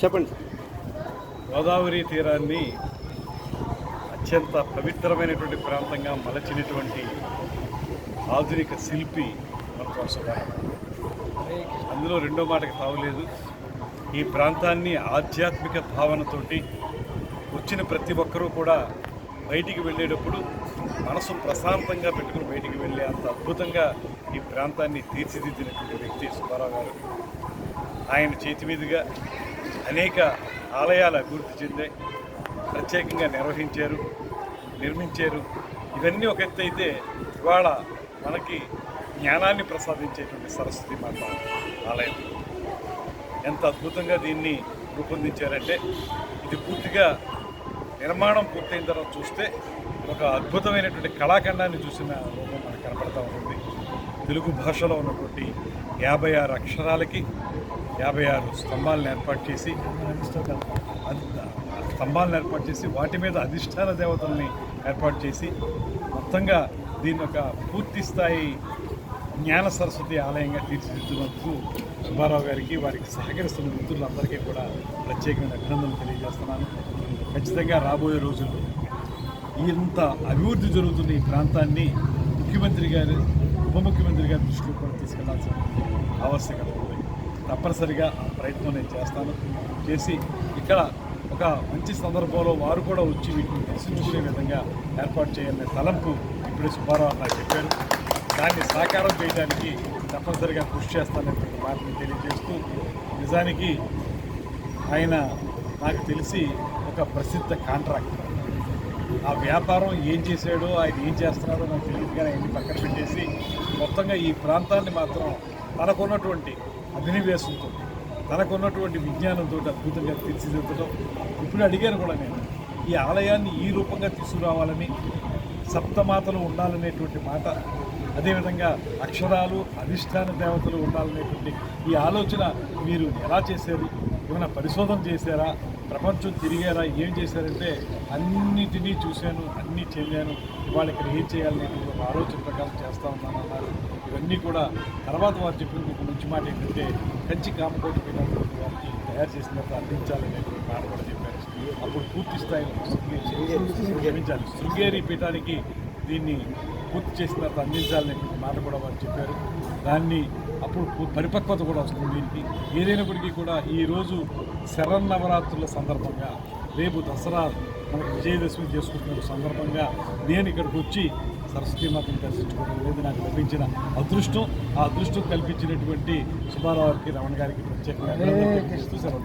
చెప్పండి. గోదావరి తీరాన్ని అత్యంత పవిత్రమైనటువంటి ప్రాంతంగా మలచినటువంటి ఆధునిక శిల్పి అందులో రెండో మాటకి తావలేదు. ఈ ప్రాంతాన్ని ఆధ్యాత్మిక భావనతోటి వచ్చిన ప్రతి ఒక్కరూ కూడా బయటికి వెళ్ళేటప్పుడు మనసు ప్రశాంతంగా పెట్టుకుని బయటికి వెళ్ళే అంత అద్భుతంగా ఈ ప్రాంతాన్ని తీర్చిదిద్దినటువంటి వ్యక్తి సుబ్బారావు గారు. ఆయన చేతి మీదుగా అనేక ఆలయాలు అభివృద్ధి చెందాయి. ప్రత్యేకంగా నిర్వహించారు నిర్మించారు. ఇవన్నీ ఒక ఎత్తు అయితే ఇవాళ మనకి జ్ఞానాన్ని ప్రసాదించేటువంటి సరస్వతి మాత ఆలయం. ఎంత అద్భుతంగా దీన్ని రూపొందించారంటే ఇది పూర్తిగా నిర్మాణం పూర్తయిన తర్వాత చూస్తే ఒక అద్భుతమైనటువంటి కళాఖండాన్ని చూసిన రూపం మనకు కనపడతా ఉంటుంది. తెలుగు భాషలో ఉన్నటువంటి యాభై ఆరు అక్షరాలకి యాభై ఆరు స్తంభాలను ఏర్పాటు చేసి స్తంభాలను ఏర్పాటు చేసి వాటి మీద అధిష్టాన దేవతల్ని ఏర్పాటు చేసి మొత్తంగా దీన్ని ఒక పూర్తి స్థాయి జ్ఞాన సరస్వతి ఆలయంగా తీర్చిదిద్దునందుకు సుబ్బారావు గారికి వారికి సహకరిస్తున్న మిత్రులందరికీ కూడా ప్రత్యేకమైన అభినందనలు తెలియజేస్తున్నాను. ఖచ్చితంగా రాబోయే రోజుల్లో ఇంత అభివృద్ధి జరుగుతున్న ఈ ప్రాంతాన్ని ముఖ్యమంత్రి గారు ఉప ముఖ్యమంత్రి గారి దృష్టిలో కూడా తీసుకెళ్ళాల్సిన ఆవశ్యకత ఉంది. తప్పనిసరిగా ఆ ప్రయత్నం నేను చేస్తాను. చేసి ఇక్కడ ఒక మంచి సందర్భంలో వారు కూడా వచ్చి వీటిని దర్శించుకునే విధంగా ఏర్పాటు చేయాలనే తలంపు ఇప్పుడే సుబ్బారావు నాకు చెప్పారు. దాన్ని సాకారం చేయడానికి తప్పనిసరిగా కృషి చేస్తాననేటువంటి మాటని తెలియజేస్తూ నిజానికి ఆయన నాకు తెలిసి ఒక ప్రసిద్ధ కాంట్రాక్టర్. ఆ వ్యాపారం ఏం చేశాడో ఆయన ఏం చేస్తున్నాడో నాకు తెలియదు కానీ ఆయన్ని పక్కన పెట్టేసి మొత్తంగా ఈ ప్రాంతాన్ని మాత్రం తనకున్నటువంటి అభినవేశంతో తనకున్నటువంటి విజ్ఞానంతో అద్భుతంగా తీర్చిదిద్దడం ఇప్పుడు అడిగాను కూడా నేను. ఈ ఆలయాన్ని ఈ రూపంగా తీసుకురావాలని సప్తమాతలు ఉండాలనేటువంటి మాట అదేవిధంగా అక్షరాలు అధిష్టాన దేవతలు ఉండాలనేటువంటి ఈ ఆలోచన మీరు ఎలా చేశారు? ఏమైనా పరిశోధన చేశారా? ప్రపంచం తిరిగారా? ఏం చేశారంటే అన్నిటినీ చూశాను అన్నీ చెందాను ఇవాళ ఇక్కడ ఏం చేయాలనేటువంటి ఒక ఆలోచన ప్రకారం చేస్తూ ఉన్నాను అన్నారు. ఇవన్నీ కూడా తర్వాత వారు చెప్పిన ఒక మంచి మాట ఏంటంటే కంచి కామకోటి పీఠాధిపతి వారికి తయారు చేసిన తర్వాత అందించాలనేటువంటి మాట కూడా చెప్పారు. అప్పుడు పూర్తి స్థాయిలో శృంగేరి శృంగేరి పీఠానికి దీన్ని పూర్తి చేసిన తర్వాత అందించాలనేటువంటి మాట కూడా వారు చెప్పారు. దాన్ని అప్పుడు పరిపక్వత కూడా వస్తుంది దీనికి. ఏదైనప్పటికీ కూడా ఈరోజు శరన్నవరాత్రుల సందర్భంగా రేపు దసరా మనకి విజయదశమి చేసుకుంటున్న సందర్భంగా నేను ఇక్కడికి వచ్చి సరస్వతీ మాతను దర్శించుకోవడం లేదు నాకు లభించిన అదృష్టం. ఆ అదృష్టం కల్పించినటువంటి సుబ్బారావు గారికి రమణ గారికి ప్రత్యేకంగా సెలవు.